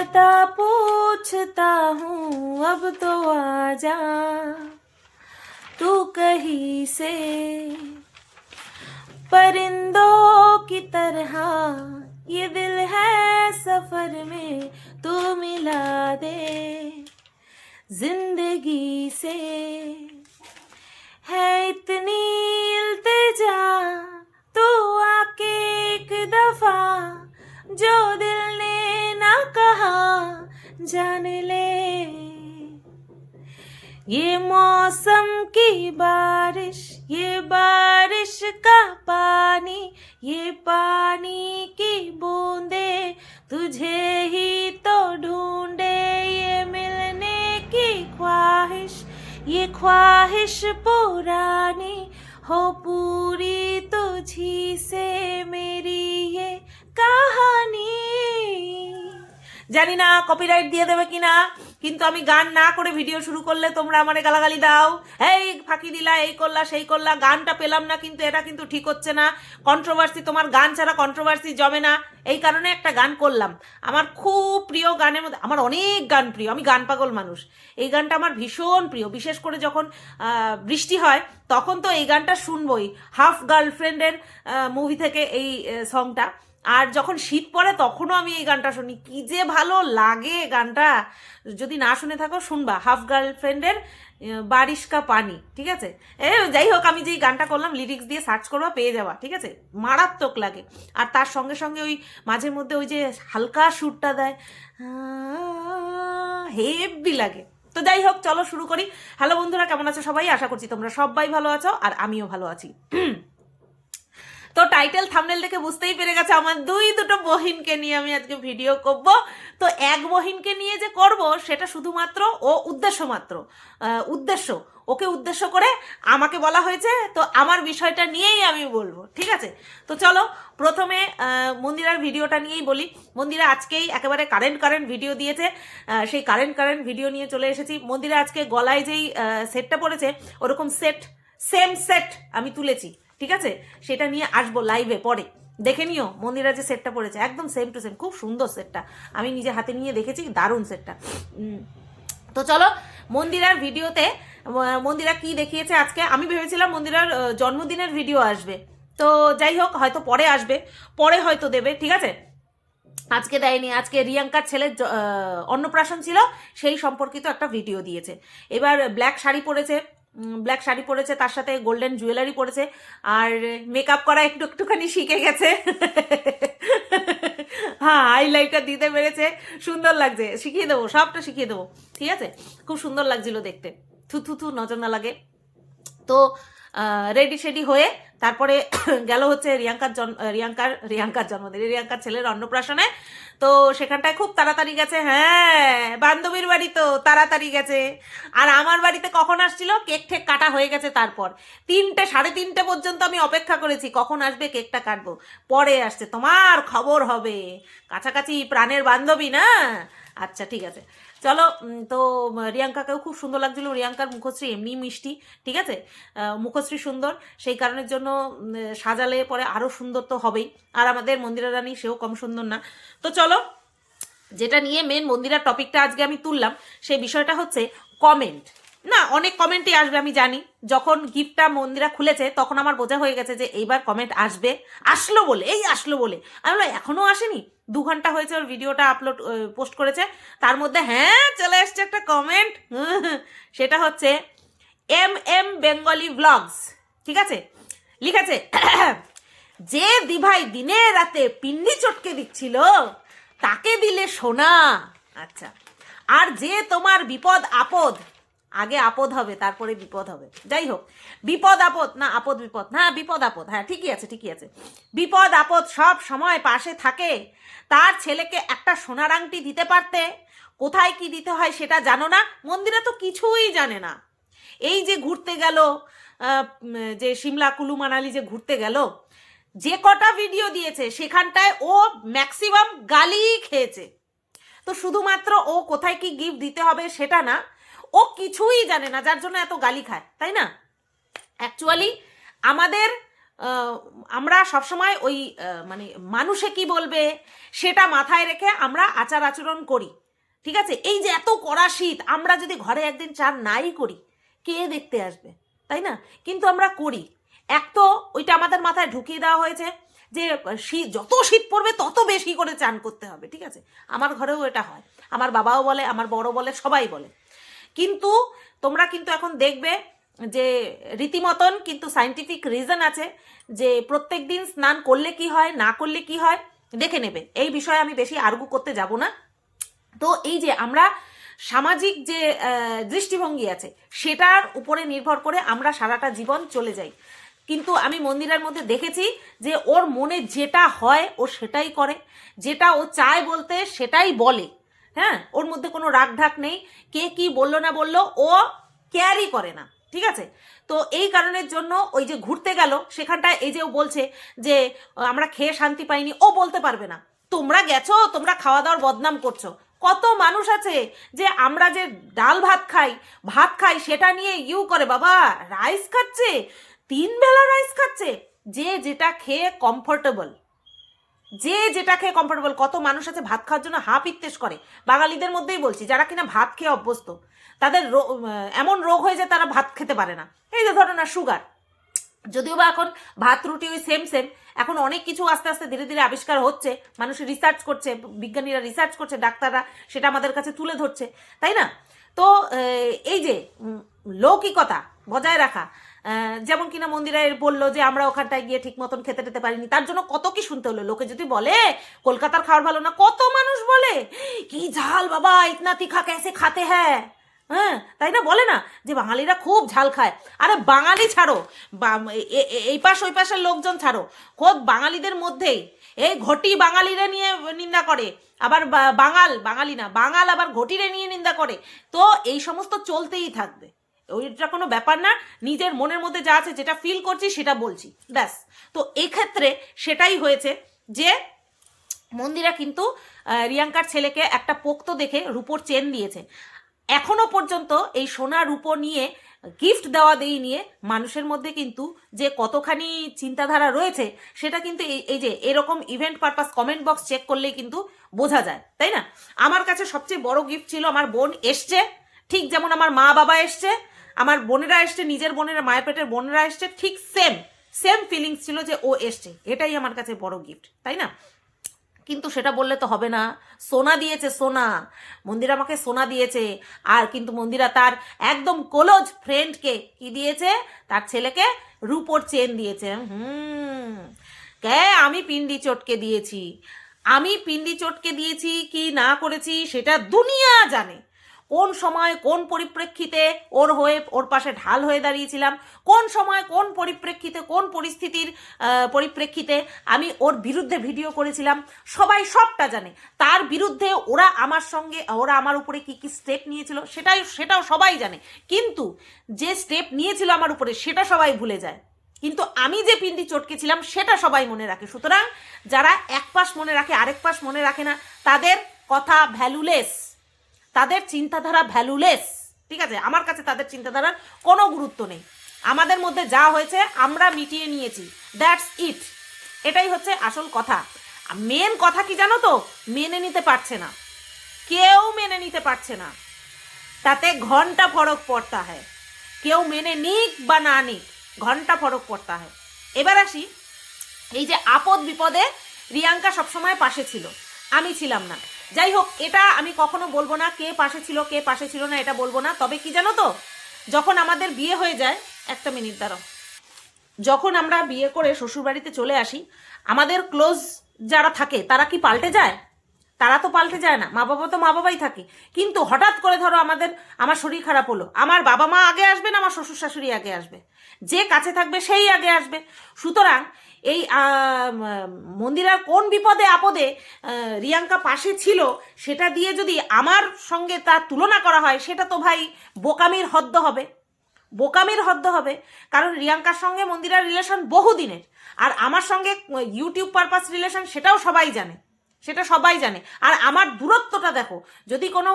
पता पूछता हूँ, अब तो आ जा तू कहीं से? परिंदों की तरह, ये दिल है सफ़र में, तू मिला दे। ज़िंदगी से है इतनी इल्तिजा, तू आके एक दफ़ा, जो दिल ने कहा जान ले? ये मौसम की बारिश, ये बारिश का पानी, ये पानी की बूंदे, तुझे ही तो ढूंढे ये मिलने की ख्वाहिश। ये ख्वाहिश पुरानी हो पूरी तुझी से मेरी ये कहानी। জানি না কপিরাইট দিয়ে দেবে কিনা, কিন্তু আমি গান না করে ভিডিও শুরু করলে তোমরা আমারে গালাগালি দাও। এই ফাঁকি দিলা, এই করলা, সেই করলা, গানটা পেলাম না কিন্তু এটা কিন্তু ঠিক হচ্ছে না। কন্ট্রোভার্সি তোমার গান ছাড়া কন্ট্রোভার্সি জমে না। এই কারণে একটা গান করলাম। আমার খুব প্রিয় গানের মধ্যে, আমার অনেক গান প্রিয়, আমি গান পাগল মানুষ। এই গানটা আমার ভীষণ প্রিয়, বিশেষ করে যখন বৃষ্টি হয়, তখন তো এই গানটা শুনবই। হাফ গার্লফ্রেন্ডের মুভি থেকে এই সংটা আর যখন শীত পড়ে তখনও আমি এই গানটা শুনি। কি যে ভালো লাগে গানটা। যদি না শুনে থাকো, শুনবা। হাফ গার্লফ্রেন্ডের বারিশ কা পানি, ঠিক আছে? এ, যাই হোক, আমি যেই গানটা করলাম লিরিক্স দিয়ে সার্চ করবা, পেয়ে যাবা, ঠিক আছে? মারাত্মক লাগে। আর তার সঙ্গে সঙ্গে ওই মাঝে মধ্যে ওই যে হালকা সুরটা দেয় হেভি লাগে। তো যাই হোক, চলো শুরু করি। হ্যালো বন্ধুরা, কেমন আছো সবাই? আশা করছি তোমরা সবাই ভালো আছো, আর আমিও ভালো আছি। তো টাইটেল থামনেল দেখে বুঝতেই পেরে গেছে, আমার দুই দুটো বহিনকে নিয়ে আমি আজকে ভিডিও করব। তো এক বহিনকে নিয়ে যে করব, সেটা শুধুমাত্র ও উদ্দেশ্য মাত্র। উদ্দেশ্য। ওকে উদ্দেশ্য করে আমাকে বলা হয়েছে, তো আমার বিষয়টা নিয়েই আমি বলব, ঠিক আছে? তো চলো, প্রথমে মন্দিরার ভিডিওটা নিয়েই বলি। মন্দিরা আজকেই একেবারে কারেন্ট কারেন্ট ভিডিও দিয়েছে। সেই কারেন্ট কারেন্ট ভিডিও নিয়ে চলে এসেছি। মন্দিরা আজকে গলায় যেই সেটটা পড়েছে, ওরকম সেট সেম সেট আমি তুলেছি। ঠিক আছে? সেটা নিয়ে আসব লাইভে পরে। দেখে নিও মন্দিরা যে সেটটা পড়েছে, একদম সেম টু সেম খুব সুন্দর সেটটা আমি নিজে হাতে নিয়ে দেখেছি, দারুণ সেটটা তো চলো, মন্দিরার ভিডিওতে মন্দিরা কি দেখিয়েছে আজকে? আমি ভেবেছিলাম মন্দিরার জন্মদিনের ভিডিও আসবে। তো যাই হোক, হয়তো পরে আসবে, পরে হয়তো দেবে, ঠিক আছে? আজকে দেয়নি, আজকে রিয়াঙ্কার ছেলের অন্নপ্রাশন ছিল, সেই সম্পর্কিত একটা ভিডিও দিয়েছে। এবার ব্ল্যাক শাড়ি পরেছে ব্ল্যাক শাড়ি পরেছে, তার সাথে গোল্ডেন জুয়েলারি পরেছে, আর মেকআপ করা একটু, একটুখানি শিখে গেছে। হ্যাঁ হাইলাইটটা দিতে পেরেছে, সুন্দর লাগছে। শিখিয়ে দেবো, সবটা শিখিয়ে দেবো, ঠিক আছে? খুব সুন্দর লাগছিল দেখতে। থু থু থু, নজর না লাগে। তো রেডি সেডি হয়ে তারপরে গেল হচ্ছে রিয়াঙ্কার জন্ম রিয়াঙ্কার রিয়াঙ্কার জন্মদিন, রিয়াঙ্কার ছেলের অন্নপ্রাশনে। তো সেখানটায় খুব তাড়াতাড়ি গেছে হ্যাঁ বান্ধবীর বাড়ি তো তাড়াতাড়ি গেছে। আর আমার বাড়িতে কখন আসছিল? কেক ঠেক কাটা হয়ে গেছে তারপর। তিনটে, সাড়ে তিনটে পর্যন্ত আমি অপেক্ষা করেছি, কখন আসবে কেকটা কাটবো? পরে আসছে, তোমার খবর হবে। কাছাকাছি প্রাণের বান্ধবী না? আচ্ছা ঠিক আছে। চলো তো রিয়াঙ্কাকেও খুব সুন্দর লাগছিল, রিয়াঙ্কার মুখশ্রী এমনি মিষ্টি, ঠিক আছে? মুখশ্রী সুন্দর, সেই কারণের জন্য সাজালে পরে আরও সুন্দর তো হবেই। আর আমাদের মন্দিরা রানী সেও কম সুন্দর না। তো চলো যেটা নিয়ে মেন মন্দিরার টপিকটা আজকে আমি তুললাম, সেই বিষয়টা হচ্ছে কমেন্ট না, অনেক কমেন্টই আসবে, আমি জানি। যখন গিফটটা মন্দিরা খুলেছে, তখন আমার বোঝা হয়ে গেছে যে এইবার কমেন্ট আসবে। আসলো বলে, এই আসলো বলে। আমি বললাম এখনও আসেনি? দু ঘণ্টা হয়েছে ওর ভিডিওটা আপলোড পোস্ট করেছে। তার মধ্যে হ্যাঁ চলে এসছে একটা কমেন্ট সেটা হচ্ছে এম এম বেঙ্গলি ব্লগস ঠিক আছে? লিখেছে, যে দিভাই দিনে রাতে পিন্ডি চটকে দিচ্ছিল তাকে দিলে সোনা। আচ্ছা। আর যে তোমার বিপদ আপদ, আগে আপদ হবে, তারপরে বিপদ হবে। যাই হোক, বিপদ আপদ, না, আপদ বিপদ, না, বিপদ আপদ হ্যাঁ ঠিকই আছে ঠিকই আছে। বিপদ আপদ সব সময় পাশে থাকে। তার ছেলেকে একটা সোনার আংটি দিতে পারতে। কোথায় কি দিতে হয় সেটা জানো না? মন্দিরে তো কিছুই জানে না। এই যে ঘুরতে গেল যে সিমলা কুলু মানালি যে ঘুরতে গেল যে কটা ভিডিও দিয়েছে, সেখানটায় ও ম্যাক্সিমাম গালি খেয়েছে। তো শুধুমাত্র ও কোথায় কি গিফট দিতে হবে সেটা না, ও কিছুই জানে না, যার জন্য এত গালি খায়, তাই না? অ্যাকচুয়ালি আমাদের আমরা সবসময় ওই মানে মানুষে কি বলবে, সেটা মাথায় রেখে আমরা আচার আচরণ করি, ঠিক আছে? এই যে এত কড়া শীত, আমরা যদি ঘরে একদিন চান নাই করি, কে দেখতে আসবে, তাই না? কিন্তু আমরা করি। এক তো ওইটা আমাদের মাথায় ঢুকিয়ে দেওয়া হয়েছে যে শীত যত শীত পড়বে তত বেশি করে চান করতে হবে, ঠিক আছে? আমার ঘরেও এটা হয়। আমার বাবাও বলে, আমার বড় বলে, সবাই বলে। কিন্তু তোমরা কিন্তু এখন দেখবে যে, রীতিমতন কিন্তু সাইন্টিফিক রিজন আছে যে, প্রত্যেক দিন স্নান করলে কি হয়, না করলে কি হয়, দেখে নেবে। এই বিষয়ে আমি বেশি আর্গু করতে যাব না। তো এই যে, আমরা সামাজিক যে দৃষ্টিভঙ্গি আছে, সেটার উপরে নির্ভর করে আমরা সারাটা জীবন চলে যাই। কিন্তু আমি মন্দিরের মধ্যে দেখেছি যে ওর মনে যেটা হয় ও সেটাই করে, যেটা ও চায় বলতে সেটাই বলে। হ্যাঁ ওর মধ্যে কোনো রাগ ঢাক নেই, কে কি বলল না বলল ও কেয়ারই করে না, ঠিক আছে? তো এই কারণের জন্য ওই যে ঘুরতে গেল, সেখানটায় এই যে ও বলছে যে, আমরা খেয়ে শান্তি পাইনি। ও বলতে পারবে না। তোমরা গেছো? তোমরা খাওয়া দাওয়ার বদনাম করছ। কত মানুষ আছে যে আমরা যে ডাল ভাত খাই ভাত খাই, সেটা নিয়ে ইউ করে, বাবা, রাইস খাচ্ছে? তিন বেলা রাইস খাচ্ছে, যে যেটা খেয়ে কমফোর্টেবল যে যেটা খেয়ে কমফোর্টেবল কত মানুষ আছে ভাত খাওয়ার জন্য হাঁ পিত্তেস করে। বাঙালিদের মধ্যেই বলছি, যারা কিনা ভাত খেয়ে অভ্যস্ত, তাদের এমন রোগ হয়ে যায় তারা ভাত খেতে পারে না। এই যে ধরো না সুগার যদিও বা এখন ভাত, রুটি ওই সেম সেম এখন অনেক কিছু আস্তে আস্তে ধীরে ধীরে আবিষ্কার হচ্ছে, মানুষ রিসার্চ করছে, বিজ্ঞানীরা রিসার্চ করছে, ডাক্তাররা সেটা আমাদের কাছে তুলে ধরছে, তাই না? তো এই যে লৌকিকতা বজায় রাখা যেমন কিনা মন্দিরে বলল যে আমরা ওখানটায় গিয়ে ঠিক মতন খেতে টেতে পারিনি। তার জন্য কত কি শুনতে হলো? লোকে যদি বলে, কলকাতার খাবার ভালো না, কত মানুষ বলে, কি ঝাল বাবা, ইতনা তিখা कैसे খাতে হ্যাঁ? হ্যাঁ তাই না? বলে না যে বাঙালিরা খুব ঝাল খায়। আরে বাঙালি ছাড়ো এই পাশ, ওই পাশের লোকজন ছাড়ো। খোদ বাঙালিদের মধ্যেই এই ঘটি বাঙালিরা নিয়ে নিন্দা করে। আবার বাঙাল, বাঙালি না, বাঙাল আবার ঘটিরে নিয়ে নিন্দা করে। তো এই সমস্ত চলতেই থাকবে। ওইটা কোনো ব্যাপার না, নিজের মনের মধ্যে যা আছে যেটা ফিল করছি সেটা বলছি, ব্যাস। তো এক্ষেত্রে সেটাই হয়েছে যে মন্দিরা কিন্তু রিয়াঙ্কার ছেলেকে একটা পোক্ত দেখে রূপোর চেন দিয়েছে। এখনও পর্যন্ত এই সোনা রূপো নিয়ে গিফট দেওয়া দেই নিয়ে মানুষের মধ্যে কিন্তু যে কতখানি চিন্তাধারা রয়েছে, সেটা কিন্তু এই এই যে এরকম event purpose comment box check করলেই কিন্তু বোঝা যায়, তাই না? আমার কাছে সবচেয়ে বড় গিফট ছিল, আমার বোন এসছে, ঠিক যেমন আমার মা বাবা এসছে আমার বোনেরা এসছে, নিজের বোনেরা, মায়ের পেটের বোনেরা এসছে, ঠিক সেম সেম ফিলিংস ছিল যে ও এসছে। এটাই আমার কাছে বড় গিফট তাই না? কিন্তু সেটা বললে তো হবে না। সোনা দিয়েছে, সোনা। মন্দিরা আমাকে সোনা দিয়েছে। আর কিন্তু মন্দিরা তার একদম কলোজ ফ্রেন্ডকে কি দিয়েছে? তার ছেলেকে রূপোর চেন দিয়েছে। হুম। কে? আমি পিন্ডি চটকে দিয়েছি। আমি পিন্ডি চটকে দিয়েছি কি না করেছি সেটা দুনিয়া জানে। কোন সময় কোন পরিপ্রেক্ষিতে ওর হয়ে, ওর পাশে ঢাল হয়ে দাঁড়িয়েছিলাম, কোন সময় কোন পরিপ্রেক্ষিতে, কোন পরিস্থিতির পরিপ্রেক্ষিতে আমি ওর বিরুদ্ধে ভিডিও করেছিলাম, সবাই সবটা জানে। তার বিরুদ্ধে ওরা আমার সঙ্গে, ওরা আমার উপরে কি কি স্টেপ নিয়েছিল, সেটাই, সেটাও সবাই জানে। কিন্তু যে স্টেপ নিয়েছিল আমার উপরে, সেটা সবাই ভুলে যায়। কিন্তু আমি যে পিন্ডি চটকেছিলাম সেটা সবাই মনে রাখে। সুতরাং যারা এক পাশ মনে রাখে, আরেক পাশ মনে রাখে না, তাদের কথা ভ্যালুলেস তাদের চিন্তাধারা ভ্যালুলেস ঠিক আছে? আমার কাছে তাদের চিন্তাধারার কোনো গুরুত্ব নেই। আমাদের মধ্যে যা হয়েছে, আমরা মিটিয়ে নিয়েছি। দ্যাটস ইট এটাই হচ্ছে আসল কথা। মেন কথা কি জানো তো? মেনে নিতে পারছে না। কেউ মেনে নিতে পারছে না। তাতে ঘণ্টা ফরক পড়তা হয়। কেউ মেনে নিক বা না নিক, ঘণ্টা ফরক পড়তা হয়। এবার আসি, এই যে আপদ বিপদে রিয়াঙ্কা সবসময় পাশে ছিল। আমি ছিলাম না। যাই হোক এটা আমি কখনো বলব না কে পাশে ছিল, কে পাশে ছিল না, এটা বলব না। তবে কি জানো তো, যখন আমাদের বিয়ে হয়ে যায়, একটা মিনিট দাঁড়াও। যখন আমরা বিয়ে করে শ্বশুরবাড়িতে চলে আসি, আমাদের ক্লোজ যারা থাকে, তারা কি পাল্টে যায়? তারা তো পাল্টে যায় না, মা বাবা তো মা বাবাই থাকে। কিন্তু হঠাৎ করে ধরো আমাদের, আমার শরীর খারাপ হলো, আমার বাবা মা আগে আসবে না, আমার শ্বশুর শাশুড়ি আগে আসবে। যে কাছে থাকবে, সেই আগে আসবে। সুতরাং এই মন্দিরার কোন বিপদে, আপদে রিয়াঙ্কা পাশে ছিল, সেটা দিয়ে যদি আমার সঙ্গে তার তুলনা করা হয়, সেটা তো ভাই বোকামির হদ্দ হবে। বোকামির হদ্দ হবে, কারণ রিয়াঙ্কার সঙ্গে মন্দিরার রিলেশন বহুদিনের। আর আমার সঙ্গে ইউটিউব পারপাস রিলেশন সেটাও সবাই জানে। সেটা সবাই জানে। আর আমার দূরত্বটা দেখো, যদি কোনো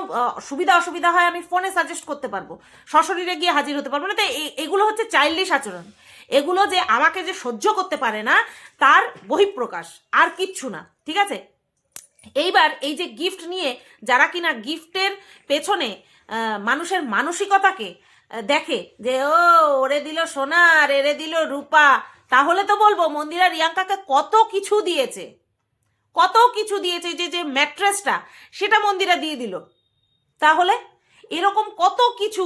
সুবিধা অসুবিধা হয় আমি ফোনে সাজেস্ট করতে পারব। সশরীরে গিয়ে হাজির হতে পারব। না তো এগুলো হচ্ছে চাইল্ডিশ আচরণ। এগুলো যে আমাকে যে সহ্য করতে পারে না, তার বহিঃপ্রকাশ, আর কিচ্ছু না, ঠিক আছে? এইবার এই যে গিফট নিয়ে যারা কিনা গিফটের পেছনে মানুষের মানসিকতাকে দেখে যে, ও, ওরে দিল সোনা, আর এরে দিল রূপা। তাহলে তো বলব মন্দিরা রিয়াঙ্কাকে কত কিছু দিয়েছে। কত কিছু দিয়েছে যে যে ম্যাট্রেসটা, সেটা মন্দিরা দিয়ে দিল। তাহলে এরকম কত কিছু,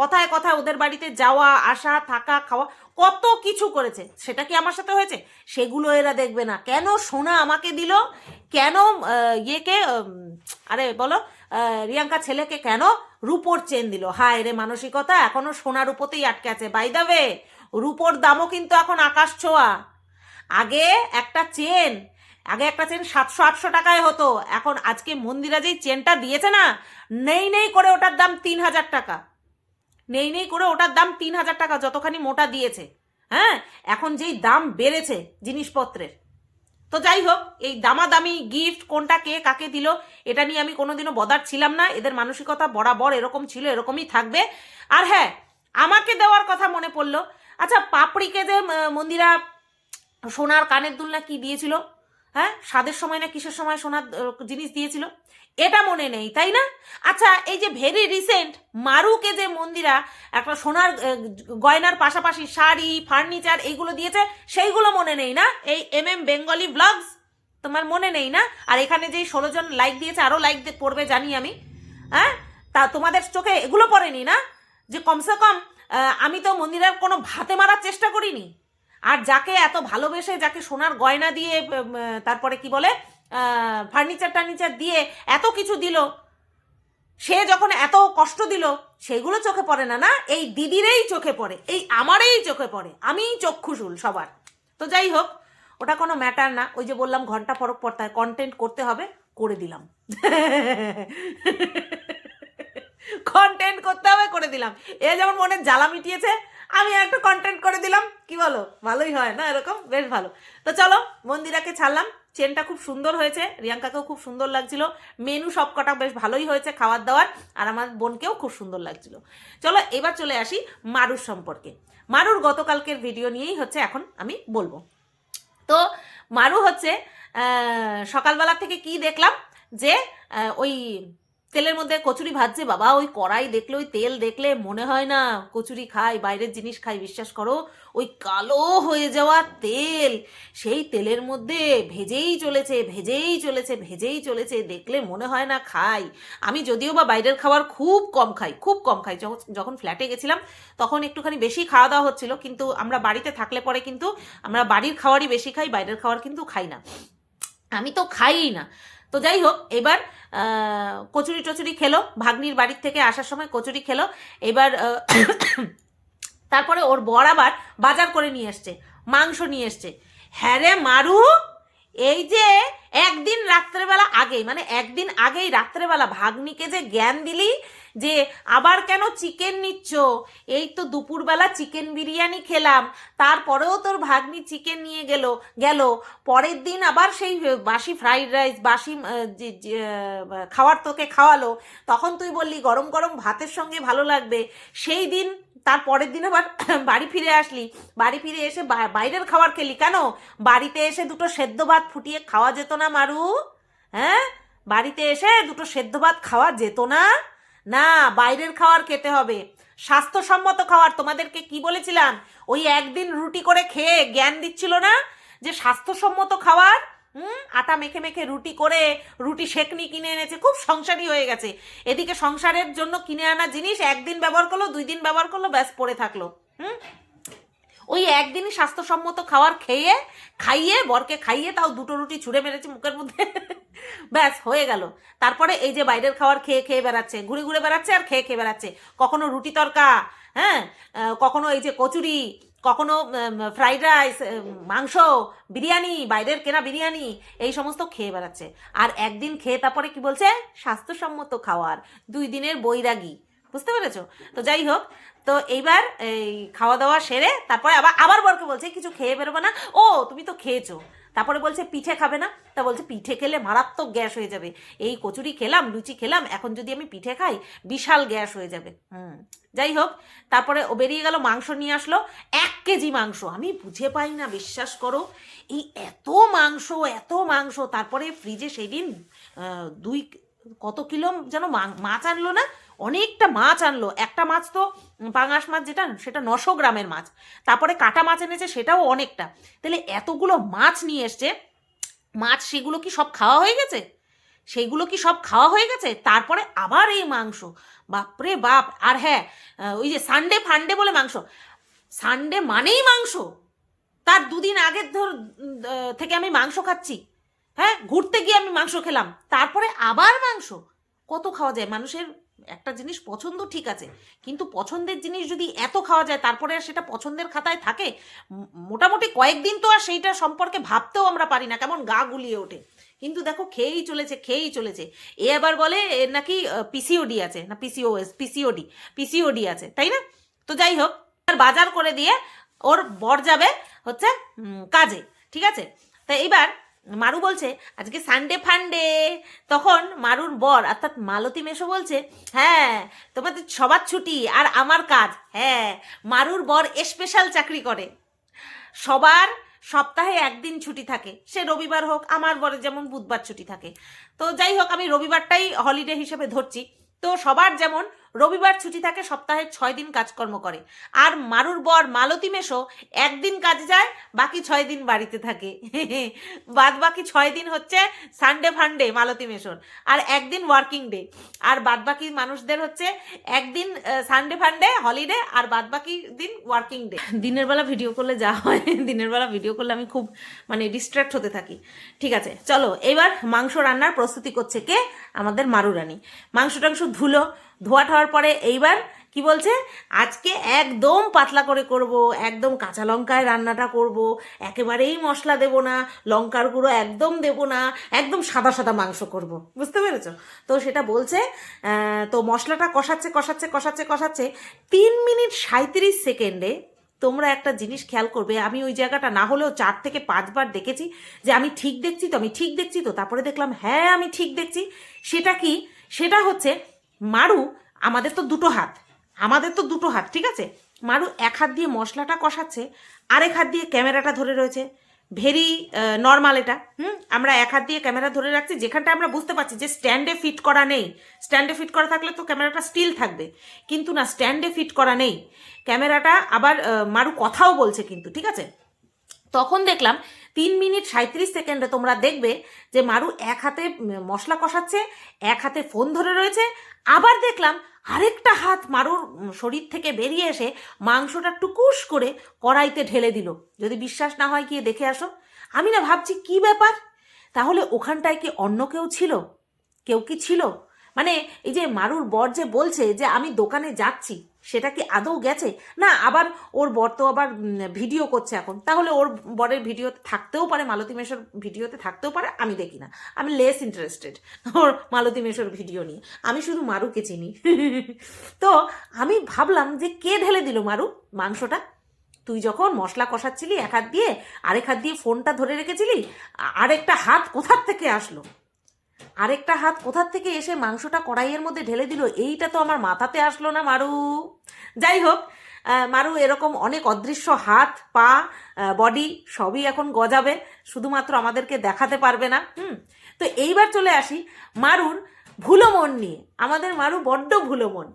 কথায় কথায় ওদের বাড়িতে যাওয়া, আসা, থাকা, খাওয়া, কত কিছু করেছে। সেটা কি আমার সাথে হয়েছে? সেগুলো এরা দেখবে না। কেন সোনা আমাকে দিল? কেন ইয়েকে আরে বলো রিয়াঙ্কা ছেলেকে কেন রূপোর চেন দিল? হায় রে মানসিকতা, এখনও সোনা রূপোতেই আটকে আছে। বাই দাবে রূপোর দামও কিন্তু এখন আকাশ ছোঁয়া। আগে একটা চেন আগে একটা চেন সাতশো, আটশো টাকায় হতো। এখন আজকে মন্দিরা যেই চেনটা দিয়েছে না, নেই নেই করে ওটার দাম তিন হাজার টাকা। নেই নেই করে ওটার দাম তিন হাজার টাকা যতখানি মোটা দিয়েছে। হ্যাঁ এখন যেই দাম বেড়েছে জিনিসপত্রের। তো যাই হোক, এই দামাদামি গিফট কোনটা কে কাকে দিল, এটা নিয়ে আমি কোনোদিনও বদার ছিলাম না। এদের মানসিকতা বরাবর এরকম ছিল, এরকমই থাকবে। আর হ্যাঁ আমাকে দেওয়ার কথা মনে পড়ল। আচ্ছা পাপড়িকে যে মন্দিরা সোনার কানের দুল না কি দিয়েছিল? হ্যাঁ? স্বাদের সময় না কিসের সময় সোনার জিনিস দিয়েছিল? এটা মনে নেই, তাই না? আচ্ছা এই যে ভেরি রিসেন্ট মারুকে যে মন্দিরা একটা সোনার গয়নার পাশাপাশি শাড়ি ফার্নিচার এইগুলো দিয়েছে, সেইগুলো মনে নেই না? এই এম এম বেঙ্গলি ব্লগস তোমার মনে নেই না? আর এখানে যেই ষোলো জন লাইক দিয়েছে আরও লাইক পড়বে জানি আমি। হ্যাঁ? তা তোমাদের চোখে এগুলো পড়েনি না? যে কমসে কম আমি তো মন্দিরের কোনো ভাতে মারার চেষ্টা করিনি। আর যাকে এত ভালোবেসে, যাকে সোনার গয়না দিয়ে তারপরে কি বলে ফার্নিচার টার্নিচার দিয়ে এত কিছু দিল, সে যখন এত কষ্ট দিল, সেগুলো চোখে পড়ে না না? এই দিদিরেই চোখে পড়ে, এই আমারই চোখে পড়ে, আমিই চক্ষুশুল সবার। তো যাই হোক, ওটা কোনো ম্যাটার না, ওই যে বললাম, ঘণ্টা পরক পড়তায় কন্টেন্ট করতে হবে, করে দিলাম। কন্টেন্ট করতে হবে, করে দিলাম। এ যেমন মনে জ্বালা মিটিয়েছে আমি একটা কন্টেন্ট করে দিলাম। কি বলো? ভালোই হয় না এরকম? বেশ ভালো। তো চলো, মন্দিরাকে ছাড়লাম। চেনটা খুব সুন্দর হয়েছে। রিয়াঙ্কাকেও খুব সুন্দর লাগছিল। মেনু সব কটা বেশ ভালোই হয়েছে খাওয়ার দাওয়ার আর আমার বোনকেও খুব সুন্দর লাগছিল। চলো, এবার চলে আসি মারুর সম্পর্কে। মারুর গতকালকের ভিডিও নিয়েই হচ্ছে এখন আমি বলব। তো মারু হচ্ছে সকালবেলা থেকে কি দেখলাম? যে ওই তেলের মধ্যে কচুরি ভাজছে, বাবা, ওই কড়াই দেখলে, ওই তেল দেখলে মনে হয় না কচুরি খাই, বাইরের জিনিস খাই, বিশ্বাস করো, ওই কালো হয়ে যাওয়া তেল, সেই তেলের মধ্যে ভেজেই চলেছে ভেজেই চলেছে ভেজেই চলেছে, দেখলে মনে হয় না খাই। আমি যদিও বা বাইরের খাবার খুব কম খাই, খুব কম খাই যখন ফ্ল্যাটে গেছিলাম, তখন একটুখানি বেশি খাওয়া দাওয়া হচ্ছিল, কিন্তু আমরা বাড়িতে থাকলে পরে কিন্তু আমরা বাড়ির খাবারই বেশি খাই, বাইরের খাবার কিন্তু খাই না। আমি তো খাইই না। তো যাই হোক এবার কচুরি টচুরি খেলো, ভাগ্নির বাড়ির থেকে আসার সময় কচুরি খেলো, এবার তারপরে ওর বর আবার বাজার করে নিয়ে এসছে, মাংস নিয়ে এসছে। হ্যাঁ রে মারু, এই যে একদিন রাত্রেবেলা আগেই মানে একদিন আগেই রাত্রেবেলা ভাগ্নিকে যে জ্ঞান দিলি যে আবার কেন চিকেন নিচ্ছ? এই তো দুপুরবেলা চিকেন বিরিয়ানি খেলাম, তারপরেও তোর ভাগ্নি চিকেন নিয়ে গেল গেল। পরের দিন আবার সেই বাসি ফ্রাইড রাইস বাসি খাবার তোকে খাওয়ালো, তখন তুই বললি, গরম গরম ভাতের সঙ্গে ভালো লাগবে। সেই দিন, তার পরের দিন আবার বাড়ি ফিরে আসলি। বাড়ি ফিরে এসে বাইরের খাবার খেলি কেন? বাড়িতে এসে দুটো সেদ্ধ ভাত ফুটিয়ে খাওয়া যেত না মারু? হ্যাঁ? বাড়িতে এসে দুটো সেদ্ধ ভাত খাওয়া যেত না? না, বাইরের খাওয়ার খেতে হবে। স্বাস্থ্যসম্মত খাওয়ার, তোমাদেরকে কি বলেছিলাম? ওই একদিন রুটি করে খেয়ে জ্ঞান দিচ্ছিল না যে স্বাস্থ্যসম্মত খাওয়ার, হুম, আটা মেখে মেখে রুটি করে রুটি সেঁকনি কিনে এনেছে, খুব সংসারই হয়ে গেছে। এদিকে সংসারের জন্য কিনে আনা জিনিস একদিন ব্যবহার করল, দুই দিন ব্যবহার করল, ব্যাস পড়ে থাকল। হুম? ওই একদিনই স্বাস্থ্যসম্মত খাবার খেয়ে, খাইয়ে, বরকে খাইয়ে তাও দুটো রুটি ছুঁড়ে মেরেছে মুখের মধ্যে। ব্যাস, হয়ে গেল। তারপরে এই যে বাইরের খাবার খেয়ে খেয়ে বেড়াচ্ছে, ঘুরে ঘুরে বেড়াচ্ছে আর খেয়ে খেয়ে বেড়াচ্ছে। কখনো রুটি তরকা হ্যাঁ? কখনো এই যে কচুরি, কখনো ফ্রাইড রাইস মাংস, বিরিয়ানি, বাইরের কেনা বিরিয়ানি, এই সমস্ত খেয়ে বেড়াচ্ছে। আর একদিন খেয়ে তারপরে কি বলছে? স্বাস্থ্যসম্মত খাওয়ার। দুই দিনের বৈরাগী। বুঝতে পেরেছ? তো যাই হোক তো এইবার এই খাওয়া দাওয়া সেরে তারপরে আবার আবার বরকে বলছে, কিছু খেয়ে বেরোবো না। ও, তুমি তো খেয়েছো। তারপরে বলছে, পিঠে খাবে না। তা বলছে, পিঠে খেলে মারাত্মক গ্যাস হয়ে যাবে। এই কচুরি খেলাম, লুচি খেলাম, এখন যদি আমি পিঠে খাই, বিশাল গ্যাস হয়ে যাবে। হুম, যাই হোক, তারপরে ও বেরিয়ে গেল, মাংস নিয়ে আসলো, এক কেজি মাংস। আমি বুঝে পাই না, বিশ্বাস করো, এই এত মাংস এত মাংস। তারপরে ফ্রিজে সেই দিন দুই, কত কিলো যেন মাছ আনলো না? অনেকটা মাছ আনলো। একটা মাছ তো পাঙাশ মাছ যেটা, সেটা নশো গ্রামের মাছ। তারপরে কাটা মাছ এনেছে, সেটাও অনেকটা। তাহলে এতগুলো মাছ নিয়ে এসছে, মাছ সেগুলো কি সব খাওয়া হয়ে গেছে? সেইগুলো কি সব খাওয়া হয়ে গেছে? তারপরে আবার এই মাংস। বাপরে বাপ! আর হ্যাঁ ওই যে সানডে ফান্ডে বলে মাংস। সানডে মানেই মাংস। তার দুদিন আগের ধর থেকে আমি মাংস খাচ্ছি। হ্যাঁ ঘুরতে গিয়ে আমি মাংস খেলাম। তারপরে আবার মাংস। কত খাওয়া যায়? মানুষের একটা জিনিস পছন্দ ঠিক আছে, কিন্তু পছন্দের জিনিস যদি এত খাওয়া যায়, তারপরে আর সেটা পছন্দের খাতায় থাকে মোটামুটি কয়েকদিন তো আর সেইটা সম্পর্কে ভাবতেও আমরা পারি না, কেমন গা গুলিয়ে ওঠে। কিন্তু দেখো, খেয়েই চলেছে খেয়েই চলেছে। এ আবার বলে এর নাকি পিসিওডি আছে, না পিসিওএস পিসিওডি পিসিওডি আছে, তাই না? তো যাই হোক, আর বাজার করে দিয়ে ওর বর যাবে হচ্ছে কাজে, ঠিক আছে? তা এবার মারু বলছে, আজকে সানডে ফান্ডে তখন মারুর বর, অর্থাৎ মালতী মেশো বলছে হ্যাঁ তোমাদের সবার ছুটি আর আমার কাজ। হ্যাঁ মারুর বর স্পেশাল চাকরি করে। সবার সপ্তাহে একদিন ছুটি থাকে। সে রবিবার হোক, আমার বরের যেমন বুধবার ছুটি থাকে। তো যাই হোক, আমি রবিবারটাই হলিডে হিসেবে ধরছি। তো সবার যেমন রবিবার ছুটি থাকে সপ্তাহে ছয় দিন কাজকর্ম করে। আর মারুর বর মালতী মেশো একদিন কাজে যায়, বাকি ছয় দিন বাড়িতে থাকে। বাদ বাকি ছয় দিন হচ্ছে সানডে ফান্ডে মালতী মেশোর আর একদিন ওয়ার্কিং ডে আর বাদ বাকি মানুষদের হচ্ছে একদিন সানডে ফান্ডে হলিডে আর বাদ বাকি দিন ওয়ার্কিং ডে দিনের বেলা ভিডিও করলে যা হয়, দিনের বেলা ভিডিও করলে আমি খুব মানে ডিস্ট্র্যাক্ট হতে থাকি। ঠিক আছে, চলো, এবার মাংস রান্নার প্রস্তুতি করছে কে? আমাদের মারু রানী। মাংস টাংস ধুলো ধোয়া ঠাওয়ার পরে এইবার কি বলছে? আজকে একদম পাতলা করে করব, একদম কাঁচা লঙ্কায় রান্নাটা করব, একেবারেই মশলা দেব না, লঙ্কার গুঁড়ো একদম দেব না, একদম সাদা সাদা মাংস করব। বুঝতে পেরেছ? তো সেটা বলছে তো মশলাটা কষাচ্ছে কষাচ্ছে কষাচ্ছে কষাচ্ছে তিন মিনিট সাঁত্রিশ সেকেন্ডে তোমরা একটা জিনিস খেয়াল করবে, আমি ওই জায়গাটা না হলেও চার থেকে পাঁচবার দেখেছি যে আমি ঠিক দেখছি তো, আমি ঠিক দেখছি তো, তারপরে দেখলাম হ্যাঁ আমি ঠিক দেখছি। সেটা কি? সেটা হচ্ছে মারু, আমাদের তো দুটো হাত। আমাদের তো দুটো হাত, ঠিক আছে? মারু এক হাত দিয়ে মশলাটা কষাচ্ছে, আরেক হাত দিয়ে ক্যামেরাটা ধরে রয়েছে। ভেরি নর্মাল এটা, হুম? আমরা এক হাত দিয়ে ক্যামেরা ধরে রাখছি যেখানটা আমরা বুঝতে পারছি যে স্ট্যান্ডে ফিট করা নেই। স্ট্যান্ডে ফিট করা থাকলে তো ক্যামেরাটা স্টিল থাকবে। কিন্তু না, স্ট্যান্ডে ফিট করা নেই। ক্যামেরাটা আবার মারু কথাও বলছে কিন্তু, ঠিক আছে? তখন দেখলাম তিন মিনিট সাঁত্রিশ সেকেন্ডে তোমরা দেখবে যে মারু এক হাতে মশলা কষাচ্ছে, এক হাতে ফোন ধরে রয়েছে। আবার দেখলাম আরেকটা হাত মারুর শরীর থেকে বেরিয়ে এসে মাংসটা টুকুস করে কড়াইতে ঢেলে দিল। যদি বিশ্বাস না হয় গিয়ে দেখে আসো। আমি না ভাবছি, কি ব্যাপার? তাহলে ওখানটায় কি অন্য কেউ ছিল? কেউ কি ছিল? মানে এই যে মারুর বর যে বলছে যে আমি দোকানে যাচ্ছি সেটা কি আদৌ গেছে? না, আবার ওর বর তো আবার ভিডিও করছে এখন। তাহলে ওর বরের ভিডিওতে থাকতেও পারে, মালতী মেশোর ভিডিওতে থাকতেও পারে, আমি দেখি না। আমি লেস ইন্টারেস্টেড ওর মালতী মেশোর ভিডিও নিয়ে। আমি শুধু মারুকে চিনি। তো আমি ভাবলাম যে কে ঢেলে দিল মারু? মাংসটা? তুই যখন মশলা কষাচ্ছিলি, এক হাত দিয়ে, আরেক হাত দিয়ে ফোনটা ধরে রেখেছিলি আরেকটা হাত কোথার থেকে আসলো? আরেকটা হাত কোথার থেকে এসে মাংসটা কড়াইয়ের মধ্যে ঢেলে দিল, এইটা তো আমার মাথাতে আসলো না, মারু। যাই হোক মারু, এরকম অনেক অদৃশ্য হাত, পা বডি সবই এখন গজাবে, শুধুমাত্র আমাদেরকে দেখাতে পারবে না, হুম? তো এইবার চলে আসি মারুর ভুলো মন নিয়ে। আমাদের মারু বড্ড ভুলো মন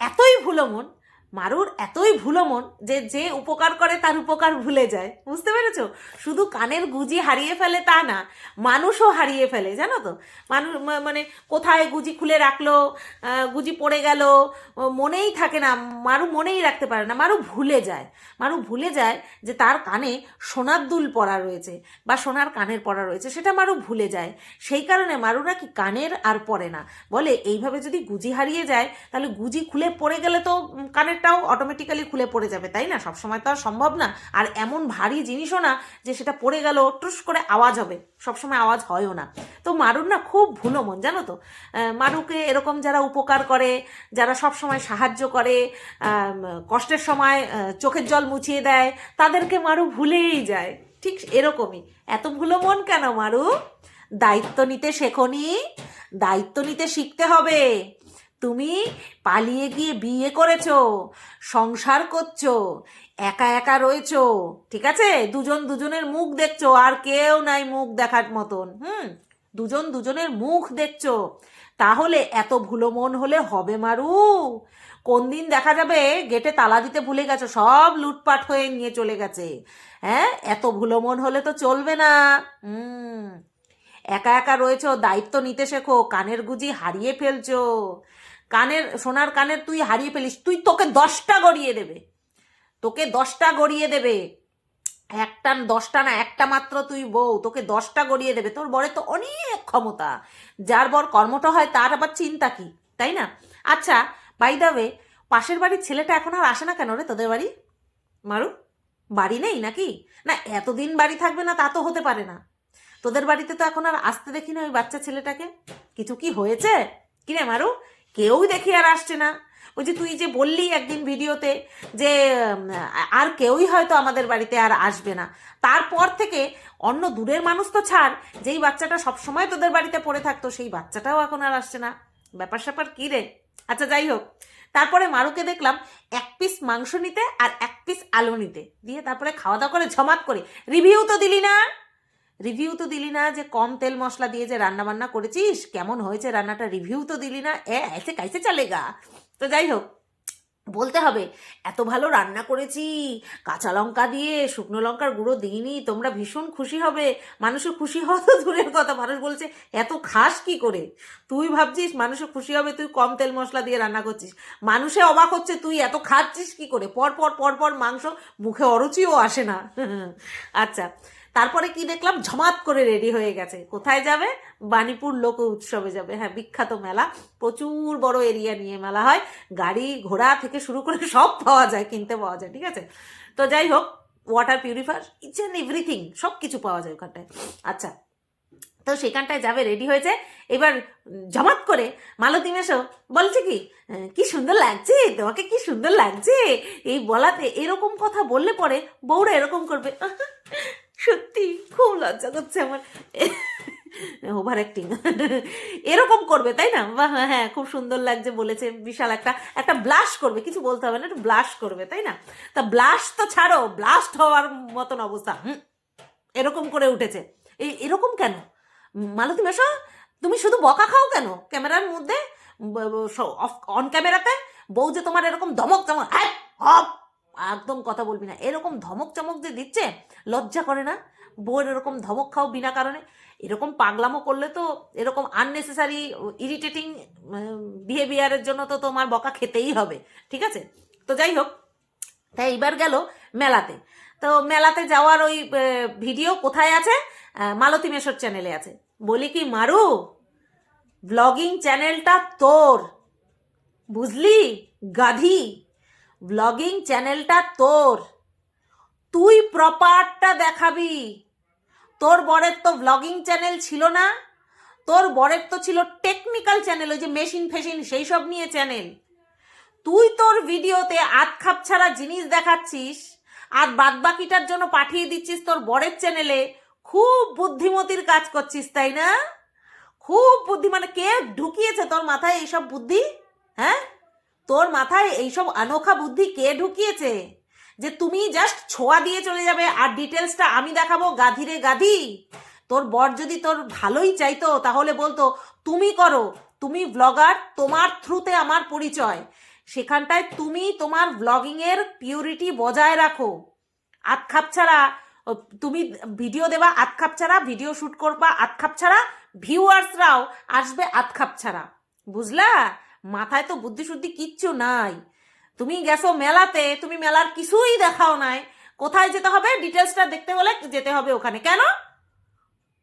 এতই ভুলো মন মারুর এতই ভুলো মন যে যে উপকার করে তার উপকার ভুলে যায়। বুঝতে পেরেছ? শুধু কানের গুজি হারিয়ে ফেলে তা না মানুষও হারিয়ে ফেলে জানো তো? মানুষ মানে কোথায় গুজি খুলে রাখল গুজি পড়ে গেল মনেই থাকে না মারু মনেই রাখতে পারে না মারু ভুলে যায়। মারু ভুলে যায় যে তার কানে সোনার দুল পরা রয়েছে বা সোনার কানের পরা রয়েছে সেটা মারু ভুলে যায়। সেই কারণে মারু নাকি কানের আর পরে না? বলে এইভাবে যদি গুজি হারিয়ে যায় তাহলে গুজি খুলে পড়ে গেলে তো উম, কানেরটাও অটোমেটিক্যালি খুলে পড়ে যাবে, তাই না? সবসময় তো আর সম্ভব না। আর এমন ভারী জিনিসও না যে সেটা পড়ে গেল, টুস করে আওয়াজ হবে। সবসময় আওয়াজ হয়ও না। তো মারুর না খুব ভুলো মন, জানো তো? মারুকে এরকম যারা উপকার করে, যারা সব সময় সাহায্য করে কষ্টের সময় চোখের জল মুছিয়ে দেয়, তাদেরকে মারু ভুলেই যায়। ঠিক এরকমই। এত ভুলো মন কেন মারু? দায়িত্ব নিতে শেখনি? দায়িত্ব নিতে শিখতে হবে। তুমি পালিয়ে গিয়ে বিয়ে করেছ, সংসার করছ, একা একা রয়েছো, ঠিক আছে? দুজন দুজনের মুখ দেখছ, আর কেউ নাই মুখ দেখার মতন, হুম? দুজন দুজনের মুখ দেখছ, তাহলে এত ভুলো মন হলে হবে মারু। কোন দিন দেখা যাবে গেটে তালা দিতে ভুলে গেছো, সব লুটপাট হয়ে নিয়ে চলে গেছে। হ্যাঁ? এত ভুলো মন হলে তো চলবে না। হুম। একা একা রয়েছো, দায়িত্ব নিতে শেখো, কানের গুজি হারিয়ে ফেলছো। কানের, সোনার কানের তুই হারিয়ে ফেলিস, তুই তোকে দশটা গড়িয়ে দেবে। তোকে দশটা গড়িয়ে দেবে। একটা, দশটা না, একটা মাত্র তুই বউ, তোকে দশটা গড়িয়ে দেবে। তোর বরে তো অনেক ক্ষমতা। যার বর কর্মটা হয়, তার আবার চিন্তা কি, তাই না? আচ্ছা বাই দা ওয়ে পাশের বাড়ির ছেলেটা এখন আর আসে না কেন রে তোদের বাড়ি? মারু, বাড়ি নেই নাকি? না, এতদিন বাড়ি থাকবে না, তা তো হতে পারে না। তোদের বাড়িতে তো এখন আর আসতে দেখি না ওই বাচ্চা ছেলেটাকে। কিছু কি হয়েছে? কি রে মারু? কেউই দেখি আর আসছে না। ওই যে তুই যে বললি একদিন ভিডিওতে যে আর কেউই হয়তো আমাদের বাড়িতে আর আসবে না। তারপর থেকে অন্য দূরের মানুষ তো ছাড়, যেই বাচ্চাটা সবসময় তোদের বাড়িতে পড়ে থাকতো, সেই বাচ্চাটাও এখন আর আসছে না। ব্যাপার স্যাপার কি রে? আচ্ছা যাই হোক। তারপরে মারুকে দেখলাম এক পিস মাংস নিতে আর এক পিস আলু নিতে। দিয়ে তারপরে খাওয়া দাওয়া করে ঝমাত করে। রিভিউ তো দিলি না? রিভিউ তো দিলি না যে কম তেল মশলা দিয়ে যে রান্না বান্না করেছিস? কেমন হয়েছে রান্নাটা? রিভিউ তো দিলি না? এ, এসে কাইসে চলেগা তো যাই হোক, বলতে হবে, এত ভালো রান্না করেছি, কাঁচা লঙ্কা দিয়ে শুকনো লঙ্কার গুঁড়ো দিইনি, তোমরা ভীষণ খুশি হবে। মানুষও খুশি হওয়া তো দূরের কথা, মানুষ বলছে, এত খাস কি করে? তুই ভাবছিস মানুষও খুশি হবে, তুই কম তেল মশলা দিয়ে রান্না করছিস। মানুষে অবাক হচ্ছে, তুই এত খাচ্ছিস কি করে? পর পর পর পর মাংস মুখে অরুচিও আসে না। আচ্ছা তারপরে কি দেখলাম? ঝমাত করে রেডি হয়ে গেছে। কোথায় যাবে? বাণীপুর লোক উৎসবে যাবে। হ্যাঁ বিখ্যাত মেলা। প্রচুর বড় এরিয়া নিয়ে মেলা হয়। গাড়ি ঘোড়া থেকে শুরু করে সব পাওয়া যায় কিনতে পাওয়া যায় ঠিক আছে? তো যাই হোক water purifier each and everything সব কিছু পাওয়া যায় ওখানটায়। আচ্ছা তো সেখানটায় যাবে রেডি হয়েছে। এবার জমাত করে মালতী মেশো বলছে কি আহ, কি সুন্দর লাগছে? তোমাকে কি সুন্দর লাগছে? এই বলাতে এরকম কথা বললে পরে বউরা এরকম করবে। সত্যি, খুব লজ্জা করছে আমার। ওভার অ্যাক্টিং এরকম করবে, তাই না? বাহ হ্যাঁ খুব সুন্দর লাগছে বলেছে, বিশাল একটা একটা ব্লাশ করবে, কিছু বলতে হবে না, একটু ব্লাশ করবে, তাই না? তা ব্লাশ তো ছাড়ো ব্লাস্ট হওয়ার মতন অবস্থা, হুম, এরকম করে উঠেছে। এই, এরকম কেন? মালতী মেশো তুমি শুধু বকা খাও কেন? ক্যামেরার মধ্যে অন ক্যামেরাতে বউ যে তোমার এরকম ধমক চমক হ্যাঁ একদম কথা বলবি না। এরকম ধমক চমক যে দিচ্ছে, লজ্জা করে না? বউয়ের এরকম ধমক খাও বিনা কারণে? এরকম পাগলামো করলে তো এরকম আননেসেসারি ইরিটেটিং বিহেভিয়ারের জন্য তো তোমার বকা খেতেই হবে, ঠিক আছে? তো যাই হোক তাই এইবার গেল মেলাতে। তো মেলাতে যাওয়ার ওই ভিডিও কোথায় আছে? মালতী মেশর চ্যানেলে আছে। বলি কি, মারু ব্লগিং চ্যানেলটা তোর, বুঝলি? গাধি। ব্লগিং চ্যানেলটা তোর। তুই প্রপারটা দেখাবি। তোর বরের তো ব্লগিং চ্যানেল ছিল না। তোর বরের তো ছিল টেকনিক্যাল চ্যানেল ওই যে মেশিন ফেশিন সেই সব নিয়ে চ্যানেল তুই তোর ভিডিওতে আধ খাপ ছাড়া জিনিস দেখাচ্ছিস, আর বাদ বাকিটার জন্য পাঠিয়ে দিচ্ছিস তোর বরের চ্যানেলে খুব বুদ্ধিমতির কাজ করছিস, তাই না? খুব বুদ্ধি মানে কে ঢুকিয়েছে তোর মাথায় এইসব বুদ্ধি? হ্যাঁ? তোর মাথায় এইসব আনোখা বুদ্ধি কে ঢুকিয়েছে? যে তুমি জাস্ট ছোঁয়া দিয়ে চলে যাবে আর ডিটেলসটা আমি দেখাবো গাধিরে গাধি। তোর বর যদি তোর ভালোই চাইতো, তাহলে বলতো, তুমি করো, তুমি ব্লগার তোমার থ্রুতে আমার পরিচয়। সেখানটায় তুমি তোমার ব্লগিংয়ের পিউরিটি বজায় রাখো। আত খাপ ছাড়া তুমি ভিডিও দেবা আত খাপ ছাড়া ভিডিও শুট করবা আত খাপ ছাড়া ভিউয়ার্সরাও আসবে আত খাপ ছাড়া। বুঝলা? মাথায় তো বুদ্ধি শুদ্ধি কিচ্ছু নাই। তুমি গেছো মেলাতে, তুমি মেলার কিছুই দেখাও নাই। কোথায় যেতে হবে? ডিটেলসটা দেখতে হলে যেতে হবে ওখানে। কেন?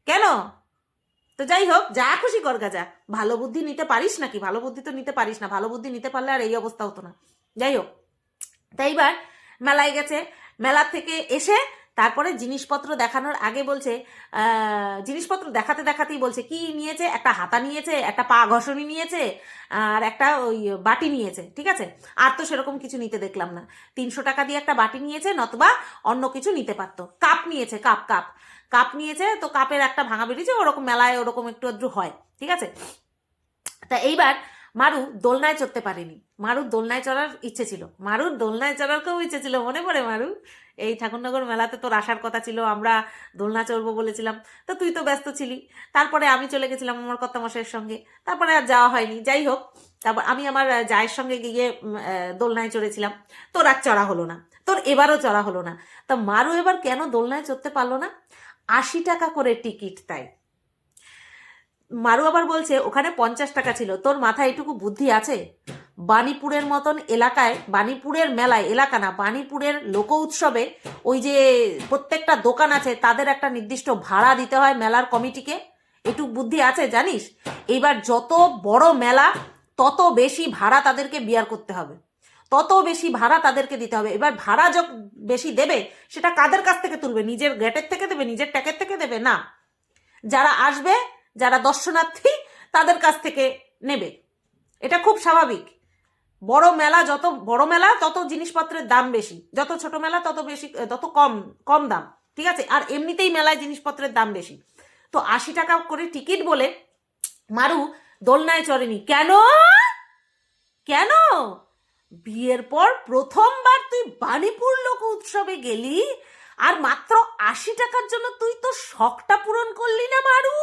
কেন? তো যাই হোক, যা খুশি কর গাজা। ভালো বুদ্ধি নিতে পারিস নাকি? ভালো বুদ্ধি তো নিতে পারিস না। ভালো বুদ্ধি নিতে পারলে আর এই অবস্থা হতো না। যাই হোক তাই এবার মেলায় গেছে। মেলা থেকে এসে তারপরে জিনিসপত্র দেখানোর আগে বলছে জিনিসপত্র দেখাতে দেখাতেই বলছে, কি নিয়েছে? একটা হাতা নিয়েছে, একটা পা ঘষণি নিয়েছে, আর একটা ওই বাটি নিয়েছে, ঠিক আছে? আর তো সেরকম কিছু নিতে দেখলাম না। তিনশো টাকা দিয়ে একটা বাটি নিয়েছে, নতবা অন্য কিছু নিতে পারতো। কাপ নিয়েছে, কাপ কাপ। কাপ নিয়েছে, তো কাপের একটা ভাঙা বেরিয়েছে, ওরকম মেলায় ওরকম একটু আধটু হয়, ঠিক আছে? তা এইবার মারু দোলনায় চড়তে পারেনি। মারুর দোলনায় চড়ার ইচ্ছে ছিল। মারুর দোলনায় চড়ার খুব ইচ্ছে ছিল, মনে পড়ে মারু? এই ঠাকুরনগর মেলাতে তোর আসার কথা ছিল, আমরা দোলনা চড়বো বলেছিলাম। তো তুই তো ব্যস্ত ছিলি। তারপরে আমি চলে গেছিলাম আমার কর্তামশাইয়ের সঙ্গে। তারপরে আর যাওয়া হয়নি। যাই হোক, তারপর আমি আমার জায়ের সঙ্গে গিয়ে দোলনায় চড়েছিলাম। তোর আর চড়া হলো না। তোর এবারও চড়া হলো না। তা মারু এবার কেন দোলনায় চড়তে পারল না? আশি টাকা করে টিকিট তাই। মারু আবার বলছে, ওখানে পঞ্চাশ টাকা ছিল, তোর মাথায় এটুকু বুদ্ধি আছে? বাণীপুরের মতন এলাকায়, বাণীপুরের মেলায়, এলাকা না, বাণীপুরের লোক উৎসবে ওই যে প্রত্যেকটা দোকান আছে, তাদের একটা নির্দিষ্ট ভাড়া দিতে হয় মেলার কমিটিকে। এটুক বুদ্ধি আছে, জানিস? এইবার যত বড় মেলা, তত বেশি ভাড়া তাদেরকে বিয়ার করতে হবে। তত বেশি ভাড়া তাদেরকে দিতে হবে। এবার ভাড়া যখন বেশি দেবে, সেটা কাদের কাছ থেকে তুলবে? নিজের গ্যাটের থেকে দেবে? নিজের ট্যাকের থেকে দেবে? না। যারা আসবে যারা দর্শনার্থী, তাদের কাছ থেকে নেবে। এটা খুব স্বাভাবিক। বড় মেলা যত, বড় মেলা তত জিনিসপত্রের দাম বেশি। যত ছোট মেলা তত বেশি, তত কম কম দাম, ঠিক আছে? আর এমনিতেই মেলায় জিনিসপত্রের দাম বেশি। তো আশি টাকা করে টিকিট বলে মারু দোলনায় চড়েনি। কেন? কেন? বিয়ের পর প্রথমবার তুই বাণীপুর লোক উৎসবে গেলি? আর মাত্র আশি টাকার জন্য তুই তো শখটা পূরণ করলি না, মারু।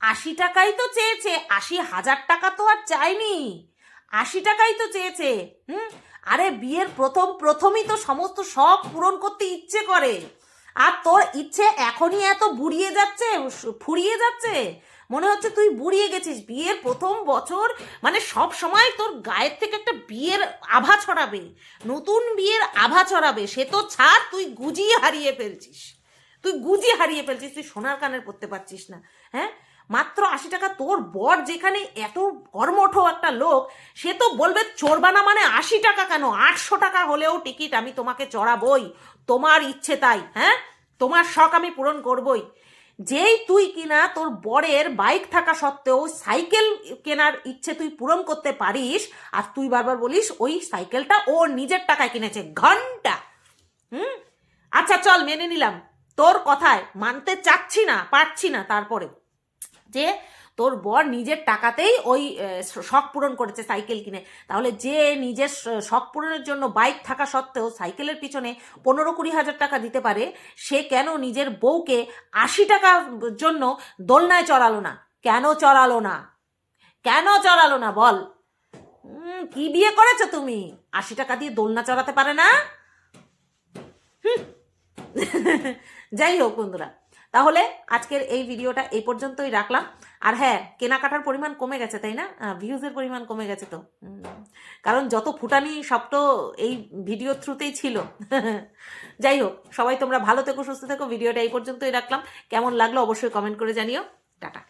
আশি টাকাই তো চেয়েছে, আশি হাজার টাকা তো আর চাইনি। আশি টাকাই তো চেয়েছে, হুম? আরে বিয়ের প্রথম, প্রথমই তো সমস্ত শখ পূরণ করতে ইচ্ছে করে। আর তোর ইচ্ছে এখনই এত বুড়িয়ে যাচ্ছে, ফুরিয়ে যাচ্ছে? মনে হচ্ছে তুই বুড়িয়ে গেছিস। বিয়ের প্রথম বছর মানে সব সময় তোর গায়ের থেকে একটা বিয়ের আভা ছড়াবে। নতুন বিয়ের আভা ছড়াবে। সে তো ছাড়, তুই গুজিয়ে হারিয়ে ফেলছিস। তুই গুজি হারিয়ে ফেলছিস, তুই সোনার কানের পরতে পারছিস না। হ্যাঁ? মাত্র আশি টাকা তোর বর যেখানে এত কর্মঠ একটা লোক, সে তো বলবে চড়বানা মানে আশি টাকা কেন? আটশো টাকা হলেও টিকিট আমি তোমাকে চড়াবই। তোমার ইচ্ছে তাই হ্যাঁ? তোমার শখ আমি পূরণ করবই। যেই তুই কিনা তোর বরের বাইক থাকা সত্ত্বেও সাইকেল কেনার ইচ্ছে তুই পূরণ করতে পারিস, আর তুই বারবার বলিস, ওই সাইকেলটা ও নিজের টাকায় কিনেছে, ঘণ্টা। হুম? আচ্ছা চল, মেনে নিলাম। তোর কথায় মানতে চাচ্ছি না, পারছি না তারপরে। যে তোর বর নিজের টাকাতেই ওই শখ পূরণ করেছে সাইকেল কিনে। তাহলে যে নিজের শখ পূরণের জন্য বাইক থাকা সত্ত্বেও সাইকেলের পিছনে পনেরো কুড়ি হাজার টাকা দিতে পারে, সে কেন নিজের বউকে আশি টাকার জন্য দোলনায় চড়ালো না? কেন চড়ালো না? কেন চড়ালো না বল? কি বিয়ে করেছ তুমি? আশি টাকা দিয়ে দোলনা চড়াতে পারে না। যাই হোক বন্ধুরা, তাহলে আজকের এই ভিডিওটা এই পর্যন্তই রাখলাম। আর হ্যাঁ কেনাকাটার পরিমাণ কমে গেছে, তাই না? ভিউজের পরিমাণ কমে গেছে তো। কারণ যত ফুটানি সব তো এই ভিডিও থ্রুতেই ছিল। যাই হোক, সবাই তোমরা ভালো থেকো, সুস্থ থেকো। ভিডিওটা এই পর্যন্তই রাখলাম। কেমন লাগল অবশ্যই কমেন্ট করে জানিও। টাটা।